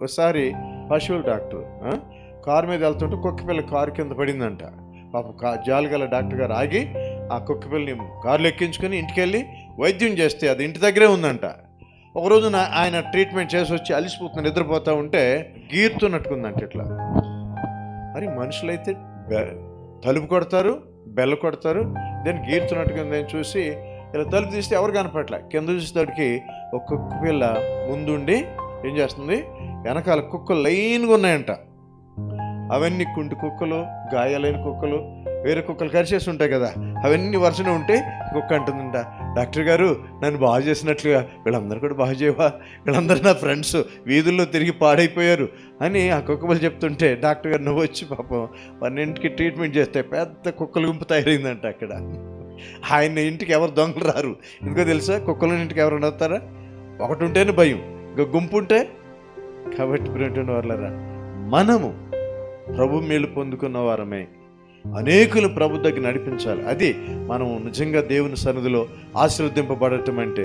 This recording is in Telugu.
ఒకసారి పశువుల డాక్టర్ కారు మీద వెళ్తుంటే కుక్క పిల్ల కారు కింద పడిందంట. పాప కా జాలిగల డాక్టర్ గారు ఆగి ఆ కుక్క పిల్లని కారులో ఎక్కించుకొని ఇంటికెళ్ళి వైద్యం చేస్తే అది ఇంటి దగ్గరే ఉందంట. ఒకరోజు నా ఆయన ట్రీట్మెంట్ చేసి వచ్చి అలిసిపోతున్న నిద్రపోతూ ఉంటే గీరుతున్నట్టుకుందంట ఇట్లా. మరి మనుషులైతే తలుపు కొడతారు బెల్ల కొడతారు దాన్ని గీరుతున్నట్టుగా నేను చూసి ఇలా తలుపు తీస్తే ఎవరు కనపట్లే కింద చూసేటడికి ఒక కుక్క పిల్ల ముందుండి ఏం చేస్తుంది? వెనకాల కుక్కలు లైన్గా ఉన్నాయంట. అవన్నీ కుంటి కుక్కలు గాయాలైన కుక్కలు వేరే కుక్కలు కరిచేసి ఉంటాయి కదా అవన్నీ వరుసనే ఉంటే కుక్క అంటుందంట డాక్టర్ గారు నన్ను బాగు చేసినట్లుగా వీళ్ళందరూ కూడా బాగు చేయవా? వీళ్ళందరూ నా ఫ్రెండ్స్ వీధుల్లో తిరిగి పాడైపోయారు అని ఆ కుక్కలు చెప్తుంటే డాక్టర్ గారు నువ్వు వచ్చి పాపం పన్నెంటికి ట్రీట్మెంట్ చేస్తే పెద్ద కుక్కల గుంపు తయారైందంట అక్కడ. ఆయన ఇంటికి ఎవరు దొంగలు రారు. ఎందుకో తెలుసా? కుక్కల ఇంటికి ఎవరు వస్తారా? ఒకటి ఉంటేనే భయం. ఇంకా గుంపు ఉంటే కాబట్టి ప్రింటున్న వాళ్ళరా మనము ప్రభు మేలు పొందుకున్న వారమే. అనేకులు ప్రభు దగ్గర నడిపించాలి. అది మనం నిజంగా దేవుని సన్నిధిలో ఆశీర్వదింపబడటం అంటే